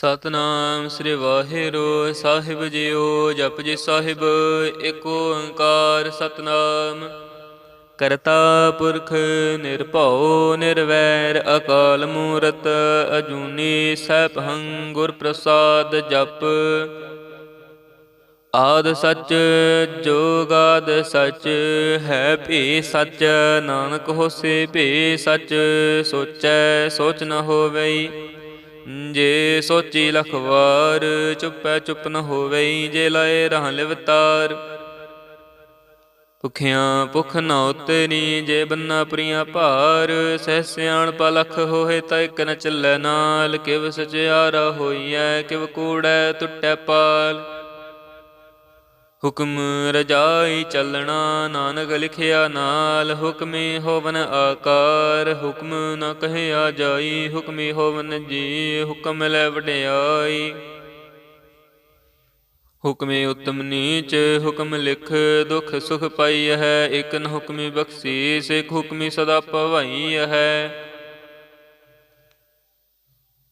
ਸਤਨਾਮ ਸ੍ਰੀ ਵਾਹਿਗੁਰੂ। ਸਾਹਿਬ ਜੀਓ ਜਪਜੀ ਸਾਹਿਬ ਏਕ ਓੰਕਾਰ ਸਤਨਾਮ। ਕਰਤਾ ਪੁਰਖ ਨਿਰਭਉ, ਨਿਰਵੈਰ, ਅਕਾਲ ਮੂਰਤ, ਅਜੂਨੀ ਸੈਭੰ ਗੁਰ ਪ੍ਰਸਾਦ ਜਪ। ਆਦ ਸੱਚ ਜੋਗਾਦ ਸੱਚ, ਹੈ ਭੀ ਸੱਚ, ਨਾਨਕ ਹੋਸੇ ਭੀ ਸੱਚ, ਸੋਚੈ ਸੋਚ ਨ ਹੋਵਈ। ਜੇ ਸੋਚੀ ਲਖ ਵਾਰ ਚੁੱਪੈ ਚੁੱਪ ਨ ਹੋਵੇ ਜੇ ਲਾਏ ਰਹਾ ਲਿਵਤਾਰ। ਭੁਖਿਆਂ ਭੁਖ ਨ ਉਤਰੀ ਜੇ ਬੰਨਾ ਪ੍ਰੀਆ ਭਾਰ, ਸਹਿ ਸਿਆਣ ਪਲਖ ਹੋਏ, ਤਾਂ ਇਕ ਨ ਚੱਲੈ ਨਾਲ, ਕਿਵ ਸਚਿਆਰਾ ਹੋਈਐ, ਕਿਵ ਕੂੜੈ ਟੁੱਟੈ ਪਾਲ। ਹੁਕਮ ਰਜਾਈ ਚੱਲਣਾ, ਨਾਨਕ ਲਿਖਿਆ ਨਾਲ, ਹੁਕਮੇ ਹੋਵਨ ਆਕਾਰ, ਹੁਕਮ ਨ ਕਹਿਆ ਜਾਈ, ਹੁਕਮੇ ਹੋਵਨ ਜੀ, ਹੁਕਮ ਲੈ ਵਡਿਆਈ। ਹੁਕਮੇ ਉਤਮ ਨੀਚ, ਹੁਕਮ ਲਿਖ, ਦੁਖ ਸੁਖ ਪਾਈ ਹੈ, ਇਕ ਨ ਹੁਕਮੀ ਬਖਸ਼ੀਸ ਇਕ ਹੁਕਮੀ ਸਦਾ ਭਵਾਈ ਹੈ।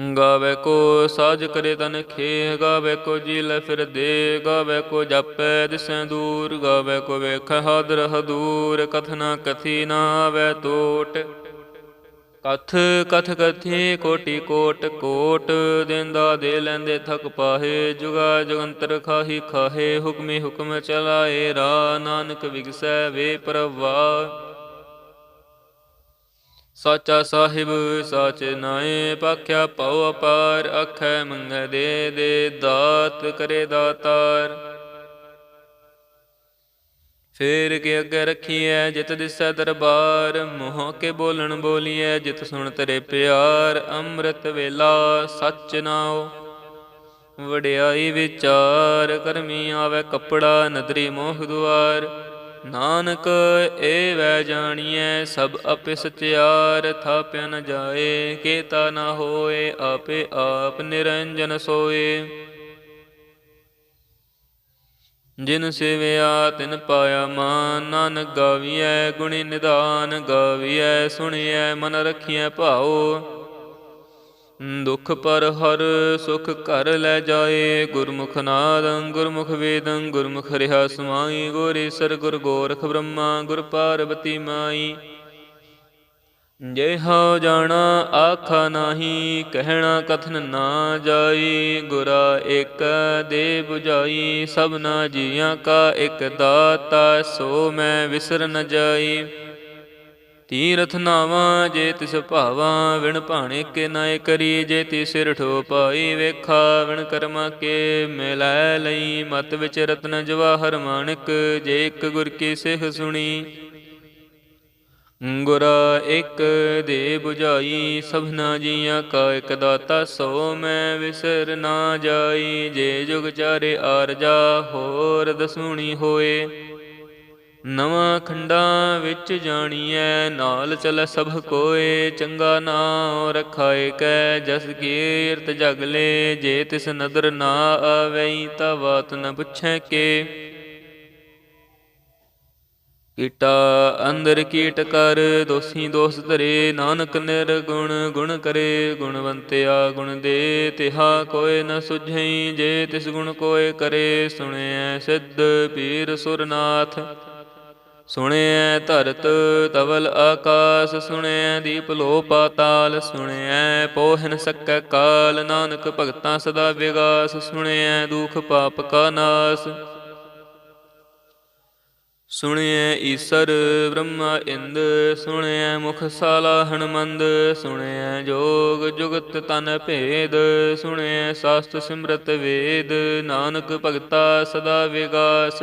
ਗਾਵੇ ਕੋ ਸਾਜ ਕਰੇ ਤਨ ਖੇ ਗਾਵੇ ਕੋ ਜੀ ਲੈ ਫਿਰ ਦੇ, ਗਾਵੇ ਕੋ ਜਾਪੈ ਦਿਸੈ ਦੂਰ, ਗਾਵੇ ਕੋ ਵੇਖ ਹਾਦਰ ਹਦੂਰ, ਕਥਨਾ ਕਥੀ ਨਾ ਆਵੇ ਟੋਟ ਕਥ ਕਥ ਕਥੀ ਕੋਟੀ ਕੋਟ ਕੋਟ ਦੇਂਦਾ ਦੇ ਲੈਂਦੇ ਥਕ ਪਾਹੇ, ਜੁਗਾ ਜਗੰਤਰ ਖਾਹੀ ਖਾਹੇ, ਹੁਕਮੇ ਹੁਕਮ ਚਲਾਏ ਰਾ ਨਾਨਕ ਵਿਗਸੈ ਵੇ ਪ੍ਰਵਾ ਸਾਚਾ ਸਾਹਿਬ, ਸਾਚ ਨਾਏ ਪਾਖਿਆ ਪਉ ਅਪਾਰ ਅਖੈ ਮੰਗੈ ਦੇ ਦੇ ਦਾਤ ਕਰੇ ਦਾਤਾਰ। ਫੇਰ ਕੇ ਅੱਗੇ ਰਖੀਐ ਜਿਤ ਦਿਸੈ ਦਰਬਾਰ, ਮੋਹ ਕੇ ਬੋਲਣ ਬੋਲੀਐ ਜਿਤ ਸੁਣ ਤੇਰੇ ਪਿਆਰ, ਅੰਮ੍ਰਿਤ ਵੇਲਾ ਸੱਚ ਨਾਉ। ਵਡਿਆਈ ਵਿਚਾਰ, ਕਰਮੀ ਆਵੇ ਕਪੜਾ, ਨਦਰੀ ਮੋਹ ਦੁਆਰ। ਨਾਨਕ ਏ ਵੈ ਜਾਣੀਐ, ਸਭ ਆਪੇ ਸਚਿਆਰ ਥਾਪਿਆ ਨ ਜਾਏ, ਕੇਤਾ ਨ ਹੋਏ, ਆਪੇ ਆਪ ਨਿਰੰਜਨ ਸੋਏ। ਜਿਨ ਸੇਵਿਆ, ਤਿਨ ਪਾਇਆ ਮਾਨ, ਨਾਨਕ ਗਾਵੀਐ ਗੁਣੀ ਨਿਧਾਨ ਗਾਵੀਐ ਸੁਣੀਐ, ਮਨ ਰਖੀਐ ਭਾਉ। ਦੁਖ ਪਰ ਹਰ ਸੁਖ ਘਰ ਲੈ ਜਾਏ। ਗੁਰਮੁਖ ਨਾਦੰ ਗੁਰਮੁਖ ਵੇਦੰ, ਗੁਰਮੁਖ ਰਿਆ ਸਮਾਈ। ਗੋਰੇ ਗੁਰ ਗੋਰਖ ਬ੍ਰਹਮਾ, ਗੁਰ ਪਾਰਵਤੀ ਮਾਈ। ਜੇ ਹਉ ਜਾਣਾ ਆਖਾ ਨਾਹੀ, ਕਹਿਣਾ ਕਥਨ ਨਾ ਜਾਈ। ਗੁਰਾ ਇਕ ਦੇ 부ਜਾਈ ਸਭਨਾ ਜੀਆਂ ਕਾ ਇਕ ਦਾਤਾ, ਸੋ ਮੈਂ ਵਿਸਰ ਨ ਜਾਈ। ਤੀਰਥ ਨਾਵਾ ਜੇ ਤਿਸ ਭਾਵਾ, ਵਿਣ ਭਾਣੇ ਕੇ ਨਾਇ ਕਰੀ, ਜੇ ਤੀ ਸਿਰ ਠੋ ਪਾਈ ਵੇਖਾ, ਵਿਣ ਕਰਮਾ ਕੇ ਮਿਲੈ ਲਈ, ਮਤ ਵਿਚ ਰਤਨ ਜਵਾਹਰ ਮਾਨਕ, ਜੇ ਇਕ ਗੁਰ ਕੀ ਸਿਖ ਸੁਣੀ। ਗੁਰ ਇਕ ਦੇ 부ਝਾਈ ਸਭਨਾ ਜੀਆਂ ਕਾ ਇਕ ਦਾਤਾ, ਸੋ ਮੈਂ ਵਿਸਰ ਨਾ ਜਾਈ, ਜੇ ਜੁਗ ਚਾਰੇ ਆਰਜਾ, ਹੋਰ ਦਸੂਣੀ ਹੋਏ। ਨਵਾਂ ਖੰਡਾ ਵਿੱਚ ਜਾਣੀਐ, ਨਾਲ ਚਲੈ ਸਭ ਕੋਏ, ਚੰਗਾ ਨਾਮ ਰਖਾਏ ਕੈ, ਜਸ ਕੀਰਤ ਜਗਲੇ ਜੇ ਤਿਸ ਨਦਰ ਨਾ ਆਵਈ ਤਾ ਬਾਤ ਨ ਪੁੱਛੈ ਕੇ। ਕੀਟਾ ਅੰਦਰ ਕੀਟ ਕਰ, ਦੋਸੀ ਦੋਸ ਧਰੇ, ਨਾਨਕ ਨਿਰਗੁਣ ਗੁਣ ਕਰੇ, ਗੁਣਵੰਤਿਆ ਗੁਣ ਦੇ, ਤਿਹਾ ਕੋਏ ਨ ਸੁਝਈ, ਜੇ ਤਿਸ ਗੁਣ ਕੋਏ ਕਰੇ, ਸੁਣਿਐ ਸਿੱਧ ਪੀਰ ਸੁਰਨਾਥ। ਸੁਣਿਐ ਧਰਤ ਤਵਲ ਆਕਾਸ, ਸੁਣਿਐ ਦੀਪ ਲੋ ਪਾਤਾਲ ਸੁਣਿਐ ਪੋਹਨ ਸਕੈ ਕਾਲ, ਨਾਨਕ ਭਗਤਾਂ ਸਦਾ ਵਿਗਾਸ, ਸੁਣਿਐ ਦੁਖ ਪਾਪ ਕਾ ਨਾਸ। ਸੁਣਿਐ ਈਸਰ ਬ੍ਰਹਮਾ ਇੰਦ, ਸੁਣਿਐ ਮੁਖ ਸਾਲਾ ਹਨਮੰਦ, ਸੁਣਿਐ ਜੋਗ ਜੁਗਤ ਤਨ ਭੇਦ, ਸੁਣਿਐ ਸਾਸਤ ਸਿਮਰਤ ਵੇਦ, ਨਾਨਕ ਭਗਤਾ ਸਦਾ ਵਿਗਾਸ।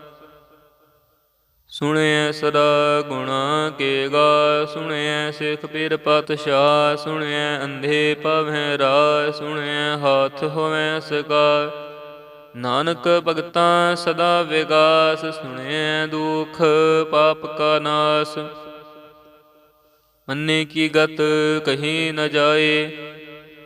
ਸੁਣਿਐ ਸਦਾ ਗੁਣਾ ਕੇ ਗਾ ਸੁਣਿਐ ਸਿੱਖ ਪੀਰ ਪਤਸ਼ਾਹ, ਸੁਣਿਐ ਅੰਧੇ ਪਵੈ ਰਾ ਸੁਣਿਐ ਹਾਥ ਹੋਵੈ ਸਕਾ ਨਾਨਕ ਭਗਤਾਂ ਸਦਾ ਵਿਗਾਸ, ਸੁਣਿਐ ਦੁਖ ਪਾਪ ਕਾ ਨਾਸ। ਮੰਨੇ ਕੀ ਗਤ ਕਹੀ ਨ ਜਾਏ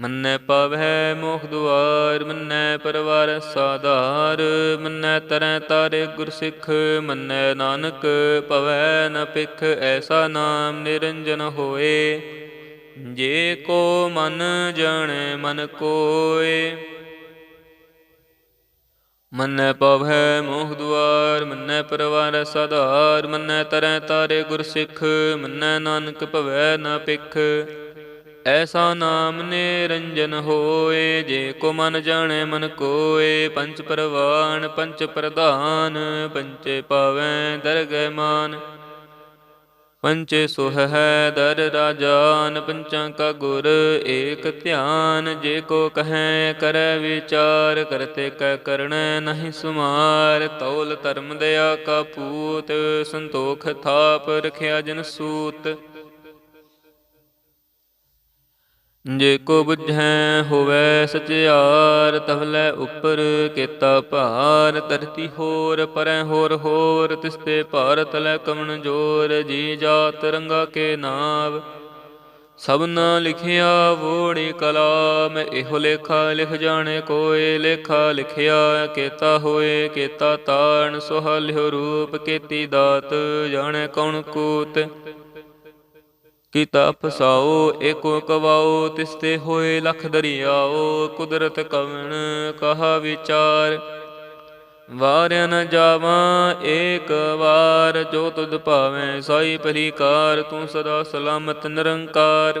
ਮੰਨੈ ਪਵੈ ਮੋਖ ਦੁਆਰ, ਮੰਨੈ ਪਰਵਾਰ ਸਾਧਾਰ, ਮੰਨੈ ਤਰੈ ਤਾਰੇ ਗੁਰ ਸਿੱਖ, ਮੰਨੈ ਨਾਨਕ ਪਵੈ ਨ ਪਿਖ ਐਸਾ ਨਾਮ ਨਿਰੰਜਨ ਹੋਏ। ਜੇ ਕੋ ਮਨ ਜਾਣੈ, ਮਨ ਕੋਏ। ਮੰਨੈ ਪਵੈ ਮੋਹ ਦੁਆਰ, ਮੰਨੈ ਪਰਵਾਰ ਸਦਾਰ ਮੰਨੈ ਤਰੈ ਤਾਰੇ ਗੁਰ ਸਿੱਖ, ਮੰਨੈ ਨਾਨਕ ਭਵੈ ਨਾ ਪਿਖ ਐਸਾ ਨਾਮ ਨਿਰੰਜਨ ਹੋਏ, ਜੇ ਕੋ ਮਨ ਜਾਣੇ ਮਨ ਕੋਏ ਪੰਚ ਪ੍ਰਵਾਨ ਪੰਚ ਪ੍ਰਧਾਨ ਪੰਚੇ ਪਾਵੈ ਦਰਗਹਿ ਮਾਨ। ਪੰਚੇ ਸੁਹ ਹੈ ਦਰ ਰਾਜਾਨ, ਪੰਚਾਂ ਕਾ ਗੁਰ ਏਕ ਧਿਆਨ। ਜੇ ਕੋ ਕਹੈ ਕਰੈ ਵਿਚਾਰ, ਕਰਤੇ ਕੈ ਕਰਣੈ ਨਹੀਂ ਸੁਮਾਰ। ਤੌਲ ਧਰਮ ਦਇਆ ਕਾ ਪੂਤ, ਸੰਤੋਖ ਥਾਪ ਰਖਿਆ ਜਨ ਸੂਤ। ਜੇ ਕੋ ਬੁਝੈ ਹੋਵੈ ਸਚਿਆਰ, ਤਵਲੇ ਉਪਰ ਕੀਤਾ ਭਾਰ। ਧਰਤੀ ਹੋਰ, ਪਰੈ ਹੋਰ ਹੋਰ, ਤਿਸ ਤੇ ਭਾਰਤ ਲੈ ਕਮਨ ਜੋਰ। ਜੀ ਜਾਤ ਰੰਗਾ ਕੇ ਨਾਮ ਸਭਨਾ ਲਿਖਿਆ ਵੋੜੀ ਕਲਾਮ ਇਹੋ ਲੇਖਾ ਲਿਖ ਜਾਣੇ ਕੋਏ, ਲੇਖਾ ਲਿਖਿਆ ਕੀਤਾ ਹੋਏ, ਕੀਤਾ ਤਾਣ। ਸੁਹਲਿਓ ਰੂਪ ਕੀਤੀ ਦਾਤ, ਜਾਣੇ ਕੌਣ ਕੂਤ। ਕੀਤਾ ਫਸਾਓ ਏਕੋ ਕਵਾਓ ਤਿਸਤੇ ਹੋਏ ਲਖ ਦਰਿਆਓ, ਕੁਦਰਤ ਕਵਣ ਕਹਾ ਵਿਚਾਰ? ਵਾਰਿਆ ਨ ਜਾਵਾਂ, ਏਕ ਵਾਰ, ਜੋ ਤੁਧ ਭਾਵੇਂ ਸਾਈ ਪਰਿਕਾਰ ਤੂੰ ਸਦਾ ਸਲਾਮਤ ਨਿਰੰਕਾਰ।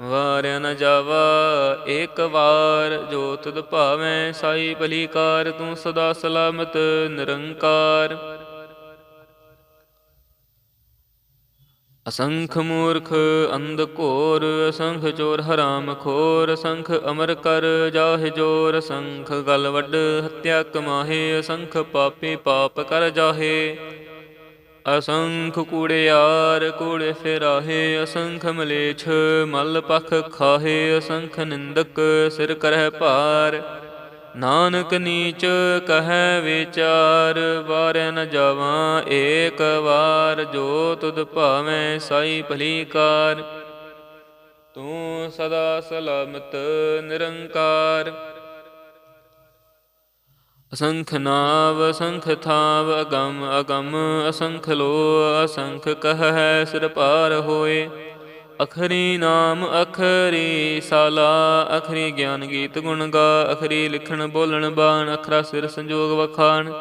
ਵਾਰਿਆ ਨ ਜਾਵਾ, ਏਕ ਵਾਰ ਜੋ ਤੁਧ ਭਾਵੇਂ ਸਾਈ ਭਲੀਕਾਰ ਤੂੰ ਸਦਾ ਸਲਾਮਤ, ਨਿਰੰਕਾਰ। ਅਸੰਖ ਮੂਰਖ ਅੰਧ ਘੋਰ, ਅਸੰਖ ਚੋਰ ਹਰਾਮ ਖੋਰ, ਅਸੰਖ ਅਮਰ ਕਰ ਜਾਹਿ ਜੋਰ, ਅਸੰਖ ਗਲ ਵੱਡ ਹੱਤਿਆ ਕਮਾਹੇ, ਅਸੰਖ ਪਾਪੀ ਪਾਪ ਕਰ ਜਾਹੇ। ਅਸੰਖ ਕੂੜਿਆਰ ਕੂੜੇ ਫਿਰਾਹੇ, ਅਸੰਖ ਮਲੇਛ ਮਲ ਪਖ ਖਾਹੇ, ਅਸੰਖ ਨਿੰਦਕ ਸਿਰ ਕਰਹਿ ਭਾਰ। ਨਾਨਕ ਨੀਚ ਕਹੈ ਵਿਚਾਰ, ਵਾਰੈ ਨ ਜਾਵਾਂ ਏਕ ਵਾਰ, ਜੋ ਤੁਧ ਭਾਵੇਂ ਸਾਈ ਭਲੀਕਾਰ ਤੂੰ ਸਦਾ ਸਲਾਮਤ ਨਿਰੰਕਾਰ। ਅਸੰਖ ਨਾਵ ਅਸੰਖ ਥਾਵ ਅਗਮ ਅਗਮ ਅਸੰਖ ਲੋ ਅਸੰਖ ਕਹ ਹੈ ਸਿਰ ਪਾਰ ਹੋਏ। ਅਖਰੀ ਨਾਮ ਅਖਰੀ ਸਾਲਾ, ਅਖਰੀ ਗਿਆਨ ਗੀਤ ਗੁਣ ਗਾ, ਅਖਰੀ ਲਿਖਣ ਬੋਲਣ ਬਾਣ, ਅਖਰਾ ਸਿਰ ਸੰਜੋਗ ਵਖਾਣ।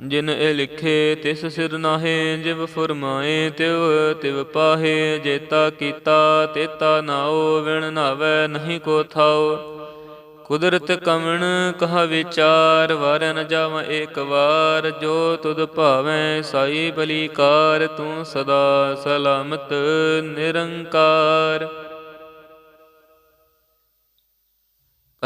ਜਿਨ ਇਹ ਲਿਖੇ ਤਿਸ ਸਿਰ ਨਾਹੇ, ਜਿਵ ਫਰਮਾਏ ਤਿਵ ਤਿਵ ਪਾਹੇ, ਜੇਤਾ ਕੀਤਾ ਤੇਤਾ ਨਾਉ ਵਿਣ ਨਾਵੇ ਨਹੀਂ ਕੋ ਥਾਉ ਕੁਦਰਤ ਕਵਣ ਕਹਾ ਵਿਚਾਰ ਵਰ ਨ ਜਾਵਾਂ ਏਕ ਵਾਰ, ਜੋ ਤੁਧ ਭਾਵੇਂ ਸਾਈ ਬਲੀਕਾਰ, ਤੂੰ ਸਦਾ ਸਲਾਮਤ ਨਿਰੰਕਾਰ।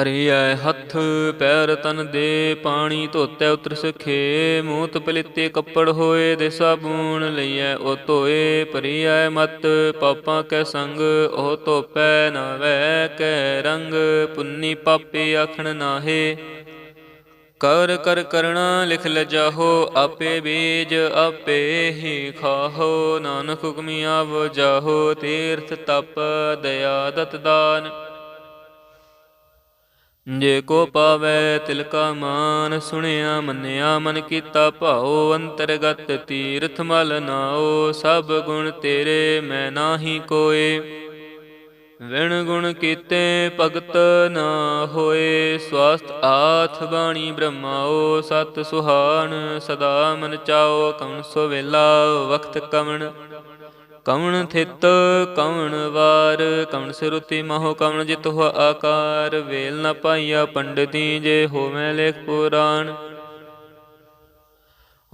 ਅਰਿਐ ਹੱਥ ਪੈਰ ਤਨ ਦੇ, ਪਾਣੀ ਧੋਤੈ ਉਤਰ ਸਖੇ, ਮੂਤ ਪਲਿੱਤੇ ਕੱਪੜ ਹੋਏ ਦੇ ਸਾਬੂਣ ਲਈਐ, ਉਹ ਧੋਏ ਪਰਿਐ ਮਤ, ਪਾਪਾਂ ਕੈ ਸੰਗ, ਉਹ ਧੋਪੈ ਨਾ ਵੈ ਕੈ ਰੰਗ, ਪੁੰਨੀ ਪਾਪੇ ਆਖਣ ਨਾਹੇ। ਕਰ ਕਰ ਕਰਣਾ ਲਿਖ ਲਜਾਹੋ ਆਪੇ ਬੀਜ ਆਪੇ ਹੀ ਖਾਹੋ, ਨਾਨਕ ਹੁਕਮੀ ਆਵ ਜਾਹੋ, ਤੀਰਥ ਤਪ ਦਇਆ ਦਤ ਦਾਨ। ਜੇ ਕੋ ਪਾਵੇ ਤਿਲ ਕਾ ਮਾਨ, ਸੁਣਿਆ, ਮੰਨਿਆ, ਮਨ ਕੀਤਾ ਭਾਉ, ਅੰਤਰਗਤ ਤੀਰਥ ਮਲ ਨਾਓ ਸਭ ਗੁਣ ਤੇਰੇ ਮੈਂ ਨਾਹੀ ਕੋਏ। ਵਿਣ ਗੁਣ ਕੀਤੇ ਭਗਤ ਨਾ ਹੋਏ ਸਵਾਸਤ ਆਥ ਬਾਣੀ ਬ੍ਰਹਮਾਓ ਸਤ ਸੁਹਾਣ ਸਦਾ ਮਨ ਚਾਓ ਕਵਣ ਸੋ ਵੇਲਾ ਵਖਤ ਕਵਣ ਕਵਣ ਥਿਤ, ਕਵਣ ਵਾਰ, ਕਵਣ ਸਿਰੁਤੀ ਮਹੋ, ਕਵਣ ਜਿਤ ਹੋ ਆਕਾਰ, ਵੇਲ ਨ ਪਾਈਆ ਪੰਡਤੀ ਜੇ ਹੋਵੇਂ ਲੇਖ ਪੁਰਾਣ।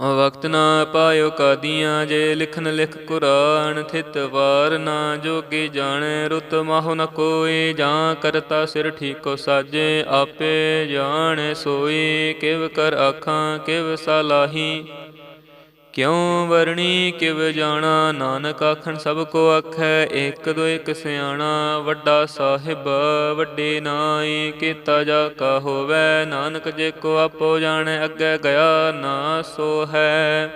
ਵਕਤ ਨਾ ਪਾਇਓ ਕਾਦੀਆਂ ਜੇ ਲਿਖਨ ਲਿਖ ਕੁਰਾਨ, ਥਿਤ ਵਾਰ ਨਾ ਜੋਗੀ ਜਾਣੇ, ਰੁਤ ਮਾਹੁ ਨ ਕੋਈ ਜਾਂ ਕਰਤਾ ਸਿਰ ਠੀਕੋ ਸਾਜੇ, ਆਪੇ ਜਾਣੇ ਸੋਈ, ਕਿਵ ਕਰ ਆਖਾਂ, ਕਿਵ ਸਲਾਹੀ ਕਿਉ ਵਰਣੀ ਕਿਵ ਜਾਣਾ? ਨਾਨਕ ਆਖਣ, ਸਭ ਕੋ ਆਖੈ ਇਕ ਦੋ ਇਕ ਸਿਆਣਾ। ਵੱਡਾ ਸਾਹਿਬ ਵੱਡੇ ਨਾਈ, ਕੀਤਾ ਜਾ ਕਾ ਹੋਵੇ। ਨਾਨਕ ਜੇ ਕੋ ਆਪੋ ਜਾਣੈ, ਅੱਗੇ ਗਿਆ ਨਾ ਸੋ ਹੈ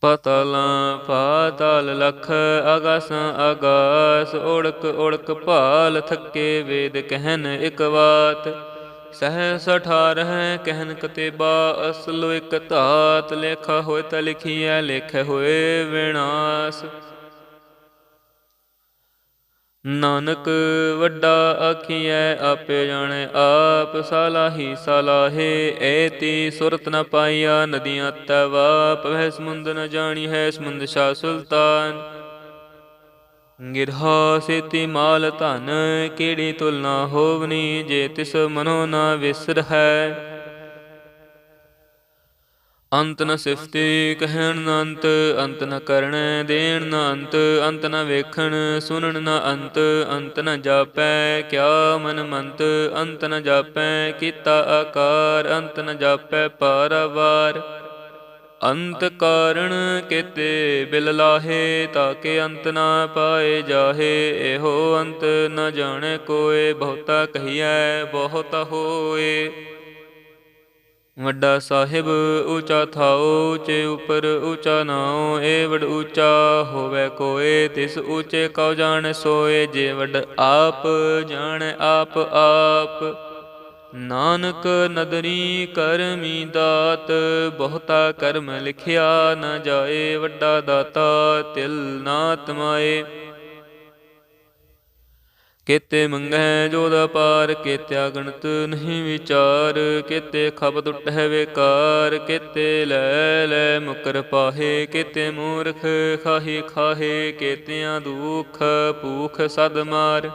ਪਤਲਾ ਪਾਤਲ ਲਖ ਆਗਾਸ ਆਗਾਸ ਉੜਕ ਓੜਕ ਭਾਲ, ਥੱਕੇ ਵੇਦ ਕਹਿਨ ਇਕ ਬਾਤ ਸਹਿ ਸਠਾਰਹਿ ਕਹਿਨ ਕਤੇਬਾ, ਅਸਲ ਇਕ ਧਾਤ ਲੇਖਾ ਹੋਇ ਤ ਲਿਖੀਐ, ਲੇਖੇ ਹੋਏ ਵਿਨਾਸ਼। ਨਾਨਕ ਵੱਡਾ ਆਖੀਐ, ਆਪੇ ਜਾਣੇ ਆਪ ਸਲਾਹੀ, ਸਲਾਹੇ, ਐਤੀ ਸੁਰਤ ਨ ਪਾਈਆ, ਨਦੀਆਂ ਤਵਾ ਪਵਹਿ ਸਮੁੰਦ ਨ ਜਾਣੀ ਹੈ ਸਮੁੰਦ ਸ਼ਾ ਸੁਲਤਾਨ। ਗਿਰਹਾ ਸੇਤੀ ਮਾਲ ਧਨ ਕਿਹੜੀ ਤੁਲਨਾ ਹੋਵਨੀ ਜੇ ਤਿਸ ਮਨੋ ਨਾ ਵਿਸਰ ਹੈ? ਅੰਤ ਨ ਸਿਫਤੀ ਕਹਿਣ ਨ ਅੰਤ ਅੰਤ ਨ ਕਰਣੈ ਦੇਣ ਨ ਅੰਤ ਅੰਤ ਨ ਵੇਖਣ ਸੁਣਨ ਨ ਅੰਤ ਅੰਤ ਨ ਜਾਪੈ ਕਿਆ ਮਨ ਮੰਤ, ਅੰਤ ਨ ਜਾਪੈ ਕੀਤਾ ਆਕਾਰ, ਅੰਤ ਨ ਜਾਪੈ ਪਾਰਵਾਰ। ਅੰਤ ਕਾਰਣ ਕੇਤੇ ਬਿਲ ਲਾਹੇ ਤਾਕੇ ਅੰਤ ਨਾ ਪਾਏ ਜਾਹੇ। ਇਹੋ ਅੰਤ ਨ ਜਾਣੇ ਕੋਏ, ਬਹੁਤਾ ਕਹੀਐ, ਬਹੁਤ ਹੋਏ। ਵੱਡਾ ਸਾਹਿਬ ਊਚਾ ਥਾਉ ਉੱਚੇ ਉਪਰ ਊਚਾ ਨਾਉ, ਏ ਵਡ ਊਚਾ ਹੋਵੇ ਕੋਏ। ਤਿਸ ਊਚੇ ਕਉ ਜਾਣ ਸੋਏ, ਜੇ ਵਡ ਆਪ ਜਾਣ ਆਪ ਆਪ। ਨਾਨਕ ਨਦਰੀ ਕਰਮੀ ਦਾਤ, ਬਹੁਤਾ ਕਰਮ ਲਿਖਿਆ ਨਾ ਜਾਏ, ਵੱਡਾ ਦਾਤਾ ਤਿਲ ਨਾ ਤਮਾਏ ਕੇਤੇ ਮੰਗੈ ਜੋਦਾ ਪਾਰ ਕੇਤਿਆ ਗਣਤ ਨਹੀਂ ਵਿਚਾਰ, ਕੇਤੇ ਖਬਦ ਉਟਹਿ ਵੇਕਾਰ, ਕੇਤੇ ਲੈ ਲੈ ਮੁਕਰ ਪਾਹੇ, ਕੇਤੇ ਮੂਰਖ ਖਾਹੀ ਖਾਹੇ, ਕੇਤਿਆਂ ਦੁਖ ਭੂਖ ਸਦ ਮਾਰ।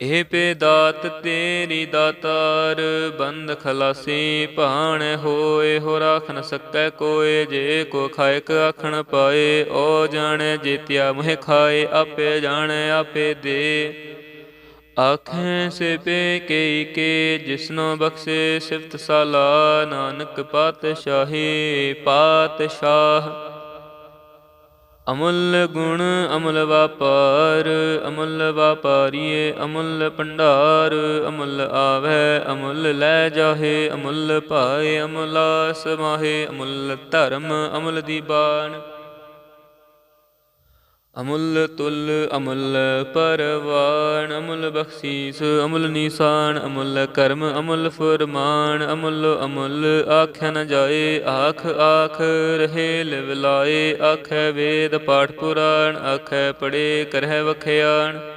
ਇਹ ਪੇ ਦਾਤ ਤੇਰੀ ਦਾਤਾਰ ਬੰਦ ਖਲਾਸੀ ਭਾਣ ਹੋਏ ਹੋ ਰਾਖ ਨ ਸਕੈ ਕੋਏ, ਜੇ ਕੋ ਖਾਇਕ ਆਖਣ ਪਾਏ, ਓ ਜਾਣੈ ਜੀਤਿਆ ਮੋਹਿ ਖਾਏ, ਆਪੇ ਜਾਣੇ, ਆਪੇ ਦੇ। ਆਖੇ ਸੇ ਪੇ ਕੇ ਕੇ, ਜਿਸਨੋ ਬਖਸ਼ੇ ਸਿਫਤ ਸਾਲਾ, ਨਾਨਕ ਪਾਤਸ਼ਾਹੀ ਪਾਤਸ਼ਾਹ। ਅਮੁੱਲ ਗੁਣ ਅਮੁੱਲ ਵਪਾਰ, ਅਮੁੱਲ ਵਾਪਾਰੀਏ ਅਮੁੱਲ ਭੰਡਾਰ, ਅਮੁੱਲ ਆਵੈ, ਅਮੁੱਲ ਲੈ ਜਾਹੇ, ਅਮੁੱਲ ਭਾਏ, ਅਮੁੱਲ ਸਮਾਹੇ ਅਮੁੱਲ ਧਰਮ ਅਮੁੱਲ ਦੀਬਾਨ ਅਮੁੱਲ ਤੁਲ, ਅਮੁੱਲ ਪਰਵਾਨ ਅਮੁੱਲ ਬਖਸ਼ੀਸ, ਅਮੁੱਲ ਨਿਸ਼ਾਨ, ਅਮੁੱਲ ਕਰਮ, ਅਮੁੱਲ ਫਰਮਾਨ, ਅਮੁੱਲ ਅਮੁੱਲ ਆਖਿਆ ਨ ਜਾਏ, ਆਖ ਆਖ ਰਹੇ ਲਿਵ ਲਾਏ, ਆਖੈ ਵੇਦ ਪਾਠ ਪੁਰਾਣ, ਆਖੈ ਪੜੇ ਕਰਹਿ ਵਖਿਆਣ।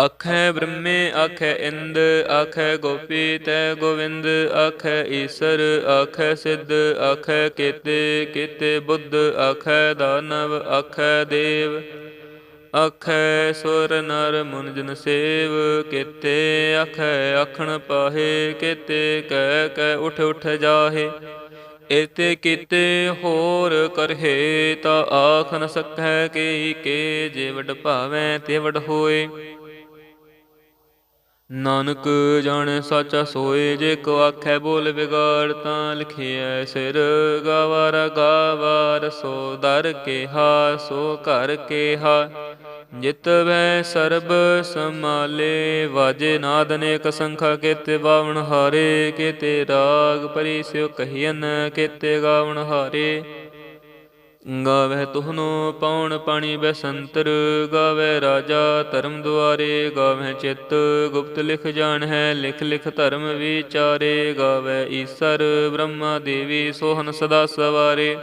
ਆਖੈ ਬ੍ਰਹਮੇ ਆਖੈ ਇੰਦ ਆਖੈ ਗੋਪੀ, ਤੈ ਗੋਵਿੰਦ ਆਖੈ ਈਸਰ ਆਖੈ ਸਿੱਧ ਆਖੈ ਕੀਤੇ ਕੀਤੇ ਬੁੱਧ ਆਖੈ ਦਾਨਵ ਆਖੈ ਦੇਵ ਆਖੈ ਸੁਰ ਨਰ ਮੁਨ ਜਨ ਸੇਵ, ਕੀਤੇ ਆਖੈ ਅਖਣ ਪਾਹੇ, ਕੀਤੇ ਕਹਿ ਕਹਿ ਉਠ ਉਠ ਜਾਹੇ ਇਤੇ ਕੀਤੇ ਹੋਰ ਕਰਹੇ, ਤਾ ਆਖ ਨ ਸਕੈ ਕੇ ਕੇ ਜੇ ਵਡ ਭਾਵੈ, ਤੇ ਵਡ ਹੋਏ। ਨਾਨਕ ਜਾਣੈ ਸਾਚਾ ਸੋਏ, ਜੇ ਕੋ ਆਖੈ ਬੋਲ ਵਿਗਾੜ, ਤਾਂ ਲਿਖਿਐ ਸਿਰ ਗਾਵਾਰ ਗਾਵਾਰ ਸੋ ਦਰ ਹਾ ਸੋ ਘਰ ਹਾ ਜਿਤ ਵੈ ਸਰਬ ਸਮਾਲੇ ਵਾਜੇ ਨਾਦ ਅਨੇਕ ਸੰਖਾ, ਕੇਤੇ ਬਾਵਣ ਹਾਰੇ, ਕੇਤੇ ਰਾਗ ਪਰੀ ਸਿਉ ਕਹੀਨ ਕੇਤੇ ਗਾਵਣ ਹਾਰੇ। ਗਾਵੇ ਤੁਹਨੋ ਪਉਣ ਪਾਣੀ ਬਸੰਤਰ ਗਾਵੇ ਰਾਜਾ ਧਰਮ ਦੁਆਰੇ ਗਾਵੇ ਚਿੱਤ ਗੁਪਤ ਲਿਖ ਜਾਣ ਹੈ ਲਿਖ ਲਿਖ ਧਰਮ ਵਿਚਾਰੇ ਗਾਵੇ ਈਸਰ ਬ੍ਰਹਮਾ ਦੇਵੀ ਸੋਹਨ ਸਦਾ ਸਵਾਰੇ।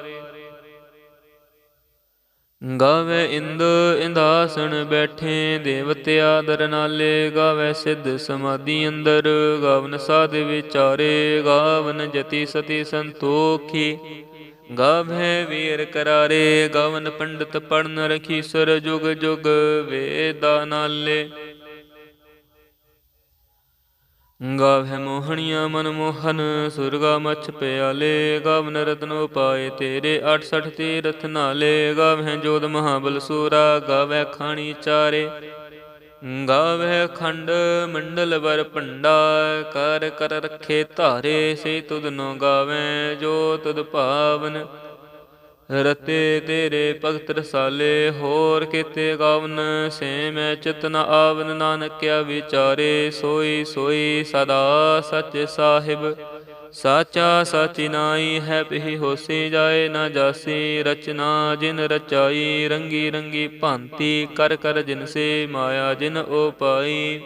ਗਾਵੇ ਇੰਦ ਇੰਦਾਸਣ ਬੈਠੇ ਦੇਵਤਿਆ ਦਰ ਨਾਲੇ ਗਾਵੇ ਸਿੱਧ ਸਮਾਧੀ ਅੰਦਰ, ਗਾਵਨ ਸਾਧ ਵਿਚਾਰੇ, ਗਾਵਨ ਜਤੀ ਸਤੀ ਸੰਤੋਖੀ। ਗਾਵੇ ਵੀਰ ਕਰਾਰੇ, ਗਵਨ ਪੰਡਤ ਪੜਨ ਰਖੀ ਸਰ ਜੁਗ ਜੁਗ ਵੇਦਾ ਨਾਲੇ। ਗਾਵੇ ਮੋਹਣੀਆਂ ਮਨ ਮੋਹਨ, ਸੁਰਗਾ ਮਛ ਪਿਆਲੇ, ਗਾਵਨ ਰਤਨੋ ਪਾਏ ਤੇਰੇ 68 ਤੀਰਥ ਨਾਲੇ। ਗਾਵੇ ਜੋਦ ਮਹਾਬਲ ਸੂਰਾ, ਗਾਵੇ ਖਾਣੀ ਚਾਰੇ। ਗਾਵੇ ਖੰਡ ਮੰਡਲ ਵਰ ਭੰਡਾ, ਕਰ ਕਰ ਰਖੇ ਧਾਰੇ ਸੇ ਤੁਧ ਨੋ ਗਾਵੇ ਜੋ ਤੁਧ ਭਾਵਨ। ਰਤੇ ਤੇਰੇ ਭਗਤ ਰਸਾਲੇ, ਹੋਰ ਕੀਤੇ ਗਾਵਨ। ਸੇ ਮੈਂ ਚਿਤ ਨ ਆਵਨ, ਨਾਨਕਿਆ ਵਿਚਾਰੇ, ਸੋਈ ਸੋਈ ਸਦਾ ਸਚ ਸਾਹਿਬ। ਸਾਚਾ ਸਾਚੀ ਨਾਈ ਹੈ ਪਹੀ ਹੋਸੀ ਜਾਏ ਨਾ ਜਾਸੀ, ਰਚਨਾ ਜਿਨ ਰਚਾਈ, ਰੰਗੀ ਰੰਗੀ ਭਾਂਤੀ, ਕਰ ਕਰ ਜਿਨ ਸੇ ਮਾਇਆ ਜਿਨ ਉਪਾਈ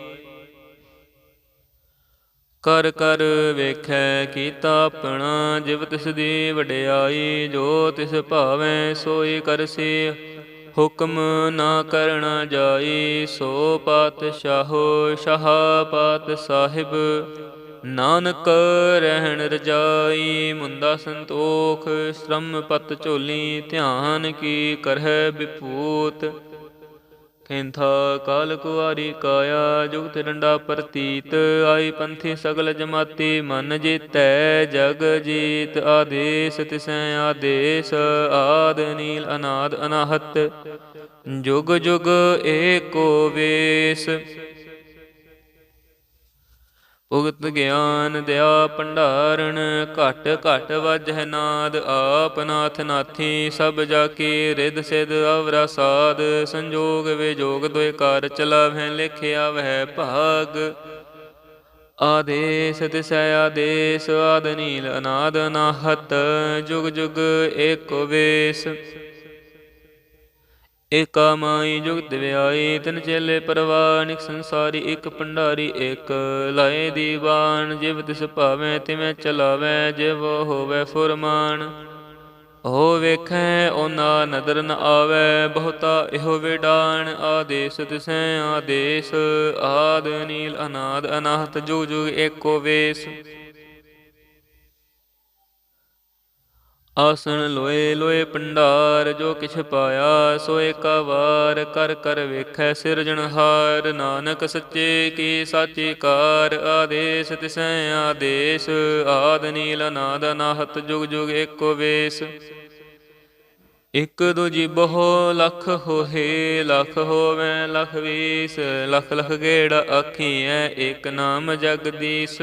ਕਰ ਕਰ ਵੇਖੈ ਕੀਤਾ ਆਪਣਾ, ਜਿਵ ਤਿਸ ਦੀ ਵਡਿਆਈ, ਜੋ ਤਿਸ ਭਾਵੈ ਸੋਈ ਕਰਸੀ ਹੁਕਮ ਨਾ ਕਰਣਾ ਜਾਈ, ਸੋ ਪਾਤਸ਼ਾਹੋ, ਸ਼ਾਹ ਪਾਤ ਸਾਹਿਬ। ਨਾਨਕ ਰਹਿਣ ਰਜਾਈ ਮੁੰਦਾ ਸੰਤੋਖ, ਸ਼ਰਮ ਪਤ ਝੋਲੀ, ਧਿਆਨ ਕੀ ਕਰਹਿ ਵਿਪੂਤ। ਖਿੰਥਾ ਕਾਲ ਕੁਆਰੀ ਕਾਇਆ, ਜੁਗਤ ਡੰਡਾ ਪ੍ਰਤੀਤ। ਆਈ ਪੰਥੀ ਸਗਲ ਜਮਾਤੀ, ਮਨ ਜੀਤੈ ਜਗ ਜੀਤ। ਆਦੇਸ ਤਿਸੈ ਆਦੇਸ, ਆਦ ਨੀਲ ਅਨਾਦ ਅਨਾਹਤ। ਜੁਗ ਜੁਗ ਏਕੋ ਵੇਸ। ਉਗਤ ਗਿਆਨ ਦਿਆ ਭੰਡਾਰਣ, ਘਟ ਘਟ ਵਜਹਿ ਨਾਦ, ਆਪ ਨਾਥ ਨਾਥੀ, ਸਭ ਜਾ ਕੇ ਰਿਦ ਸਿਧ ਅਵਰਾ ਸਾਧ ਸੰਜੋਗ ਵਿਜੋਗ ਦੁਇ ਕਾਰ ਚਲਾਵਹਿ ਲਿਖਿਆ ਵਹਿ ਭਾਗ। ਆਦੇਸ ਤਿਸੈ ਆਦੇਸ, ਆਦ ਨੀਲ ਅਨਾਦ ਅਨਾਹਤ ਜੁਗ ਜੁਗ ਏਕੋ ਵੇਸ ਏਕਾ ਮਾਈ ਜੁਗਤ ਦਿਵਿਆਈ ਤਿਨ ਚੇਲੇ ਪਰਵਾਨਿਕ ਸੰਸਾਰੀ ਇੱਕ ਪੰਡਾਰੀ ਇੱਕ ਲਾਏ ਦੀਵਾਨ। ਜਿਵ ਤਿਸ ਭਾਵੇਂ ਤਿਵੇਂ ਚਲਾਵੇ, ਜਿਵ ਹੋਵੇ ਫੁਰਮਾਨ। ਹੋ ਵੇਖੈ ਓਨਾ ਨਦਰ ਨ ਆਵੇ, ਬਹੁਤਾ ਇਹੋ ਵਿਡਾਨ। ਆਦੇਸ ਤਿਸੈ ਆਦੇਸ, ਆਦ ਨੀਲ ਅਨਾਦ, ਅਨਾਹਤ ਜੁਗ ਜੁਗ ਏਕੋ ਵੇਸ। ਆਸਣ ਲੋਏ ਲੋਏ ਪੰਡਾਰ, ਜੋ ਕਿਛ ਪਾਇਆ ਸੋ ਏਕਾ ਵਾਰ ਕਰ ਕਰ ਵੇਖੈ ਸਿਰਜਣਹਾਰ ਨਾਨਕ ਸੱਚੇ ਕੀ ਸਾਚੀ ਕਾਰ, ਆਦੇਸ ਤਿਸੈ ਆਦੇਸ, ਆਦ ਨੀਲ ਨਾਦ ਨਾਹਤ ਜੁਗ ਜੁਗ ਏਕੋ ਵੇਸ। ਇਕ ਦੂਜੀ ਬਹੁ ਲਖ ਹੋਏ ਲਖ ਹੋਵੇ ਲਖ ਵੀਸ, ਲਖ ਲਖ ਗੇੜ ਆਖੀਐ ਇਕ ਨਾਮ ਜਗਦੀਸ਼।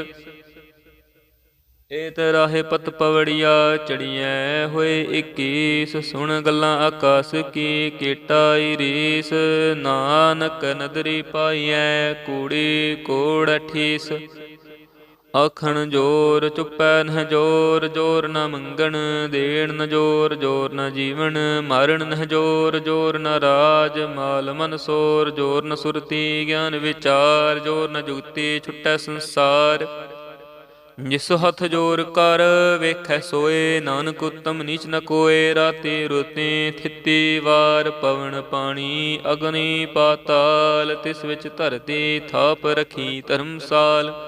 ਏ ਰਾਹੇ ਪਤ ਪਵੜੀਆ ਚੜੀਐ ਹੋਏ 21 ਸੁਣ ਗੱਲਾਂ ਆਕਾਸ ਕੀ, ਕੀਟਾਈ ਰੀਸ, ਨਾਨਕ ਨਦਰੀ ਪਾਈਐ, ਕੂੜੀ ਕੋੜ ਠੀਸ। ਆਖਣ ਜੋਰ ਚੁੱਪੈ ਨਹ ਜੋਰ ਜੋਰ ਨ ਮੰਗਣ, ਦੇਣ ਨ ਜੋਰ ਜੋਰ ਨ ਜੀਵਨ ਮਰਨ ਨ ਜੋਰ ਜੋਰ ਨ ਰਾਜ, ਮਾਲ ਮਨ ਸੋਰ, ਜੋਰ ਨ ਸੁਰਤੀ, ਗਿਆਨ ਵਿਚਾਰ, ਜੋਰ ਨ ਜੁਗਤੀ, ਛੁਟੈ ਸੰਸਾਰ। ਜਿਸ ਹੱਥ ਜੋਰ ਕਰ ਵੇਖੈ ਸੋਏ, ਨਾਨਕ ਉਤਮ ਨੀਚ ਨ ਕੋਏ, ਰਾਤੀ ਰੁਤੇ ਥਿੱਤੀ ਵਾਰ ਪਵਨ ਪਾਣੀ, ਅਗਨੀ ਪਾਤਾਲ, ਤਿਸ ਵਿੱਚ ਧਰਤੀ ਥਾਪ ਰਖੀ ਧਰਮਸਾਲ।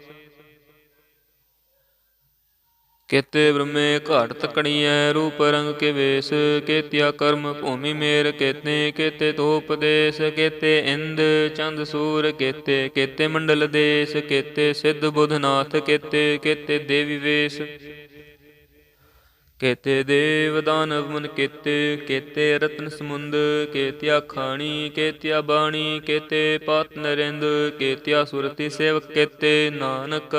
ਕੇਤੇ ਬ੍ਰਹਮੇ ਘਾਟ ਤਕਣੀਐ, ਰੂਪ ਰੰਗ ਕੇ ਵੇਸ ਕੇਤਿਆ ਕਰਮ ਭੂਮੀ ਮੇਰ ਕੇਤੇ ਕੇਤੇ ਤੋ ਕੇਤੇ ਇੰਦ ਚੰਦ ਸੂਰ ਕੇਤੇ ਕੇਤੇ ਮੰਡਲ ਦੇਸ਼? ਕੇਤੇ ਸਿੱਧ ਬੁਧਨਾਥ ਕੇਤੇ ਕੇਤੇ ਦੇਵੀ ਵੇਸ਼? ਕੇਤੇ ਦੇਵ ਦਾਨਵ ਮਨ ਕੇਤੇ ਕੇਤੇ ਰਤਨ ਸਮੁੰਦ? ਕੇਤਿਆ ਖਾਣੀ, ਕੇਤਿਆ ਬਾਣੀ, ਕੇਤੇ ਪਾਤ ਨਰਿੰਦ? ਕੇਤਿਆ ਸੁਰਤੀ ਸੇਵਕ ਕੇਤੇ, ਨਾਨਕ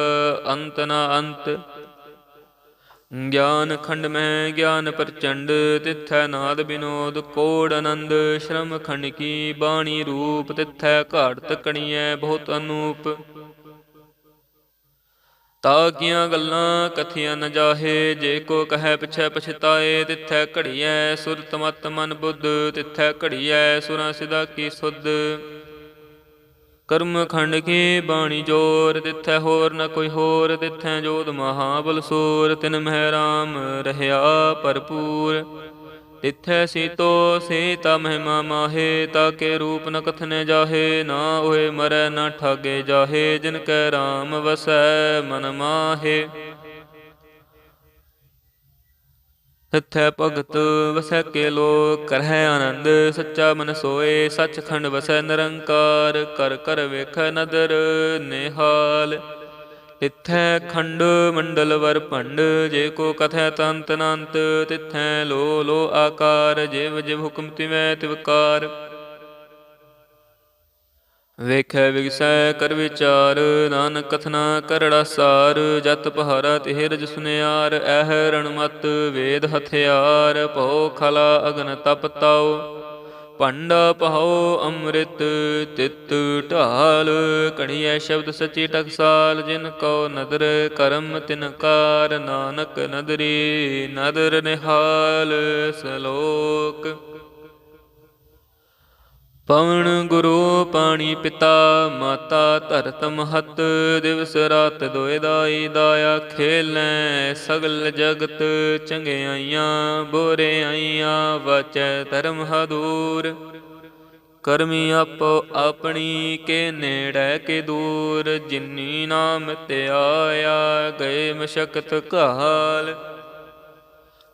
ਅੰਤ ਨਾ ਅੰਤ? ਗਿਆਨ ਖੰਡ ਮੈਂ ਗਿਆਨ ਪ੍ਰਚੰਡ, ਤਿਥੈ ਨਾਦ ਬਿਨੋਦ, ਕੋੜ ਆਨੰਦ, ਸ਼ਰਮ ਖੰਡ ਕੀ ਬਾਣੀ ਰੂਪ, ਤਿਥੈ ਘਾਟ ਤਕਣੀਐ ਬਹੁਤ ਅਨੂਪ। ਤਾ ਕੀਆਂ ਗੱਲਾਂ ਕਥੀਆਂ ਨ ਜਾਹੇ, ਜੇ ਕੋ ਕਹੈ ਪਿਛੈ ਪਛਤਾਏ, ਤਿਥੈ ਘੜੀਐ ਸੁਰਤ ਮਤ ਮਨ ਬੁੱਧ, ਤਿਥੈ ਘੜੀਐ ਸੁਰਾਂ ਸਿਦਾ ਕੀ ਸੁਧ। ਕਰਮ ਖੰਡ ਕੀ ਬਾਣੀ ਜੋਰ, ਤਿਥੈ ਹੋਰ ਨ ਕੋਈ ਹੋਰ, ਤਿਥੈ ਜੋਤ ਮਹਾਬਲ ਸੂਰ, ਤਿਨ ਮਹਿ ਰਾਮ ਰਹਿਆ ਭਰਪੂਰ। ਤਿਥੈ ਸੀਤੋ ਸੀਤਾ ਮਹਿਮਾ ਮਾਹੇ, ਤਾਕੇ ਰੂਪ ਨ ਕਥਨੇ ਜਾਹੇ, ਨਾ ਹੋਏ ਮਰੈ ਨਾ ਠਾਗੇ ਜਾਹੇ, ਜਿਨ ਕੈ ਰਾਮ ਵਸੈ ਮਨ ਮਾਹੇ। ਤਿਥੈ ਭਗਤ ਵਸੈ ਕੇ ਲੋ ਕਰਹਿ ਆਨੰਦ, ਸੱਚਾ ਮਨ ਸੋਏ, ਸੱਚਖੰਡ ਵਸੈ ਨਿਰੰਕਾਰ, ਕਰ ਕਰ ਵੇਖੈ ਨਦਰ ਨਿਹਾਲ। ਤਿਥੈ ਖੰਡ ਮੰਡਲ ਵਰ ਭੰਡ, ਜੇ ਕੋ ਕਥੈ ਤੰਤ ਅਨੰਤ ਤਿਥੈ ਲੋ ਲੋ ਆਕਾਰ, ਜਿਵ ਜਿਵ ਹੁਕਮ ਤਿਵੈ ਤਿਵਕਾਰ। ਵੇਖੈ ਵਿਗਸੈ ਕਰ ਵਿਚਾਰ, ਨਾਨਕ ਕਥਨਾ ਕਰੜਾ ਸਾਰ ਜਤ ਪਹਾਰਾ ਤਿਹ ਰਜ ਸੁਨਿਆਰ ਐਹ ਰਣਮਤ ਵੇਦ ਹਥਿਆਰ, ਭਉ ਖਲਾ ਅਗਨ ਤਪ ਤਾਉ। ਭੰਡਾ ਪਹਉ ਅੰਮ੍ਰਿਤ ਤਿਤ ਢਾਲ, ਕਣੀਐ ਸ਼ਬਦ ਸਚੀ ਟਕਸਾਲ, ਜਿਨ ਕੋ ਨਦਰ ਕਰਮ ਤਿਨ ਕਾਰ, ਨਾਨਕ ਨਦਰੀ ਨਦਰ ਨਿਹਾਲ, ਸਲੋਕ ਪਵਨ ਗੁਰੂ ਪਾਣੀ ਪਿਤਾ, ਮਾਤਾ ਧਰਤ ਮਹਤ, ਦਿਵਸ ਰਾਤ ਦੋਇ ਦਾਈ ਦਾਇਆ ਖੇਲੈ, ਸਗਲ ਜਗਤ ਚੰਗਿਆਈਆਂ ਬੋਰੇ ਆਈਆਂ, ਵਚੈ ਧਰਮ ਹਦੂਰ। ਕਰਮੀ ਆਪੋ ਆਪਣੀ ਕੇ ਨੇੜੇ ਕੇ ਦੂਰ, ਜਿਨੀ ਨਾਮ ਤੇ ਆਇਆ, ਗਏ ਮਸ਼ਕਤ ਕਾਲ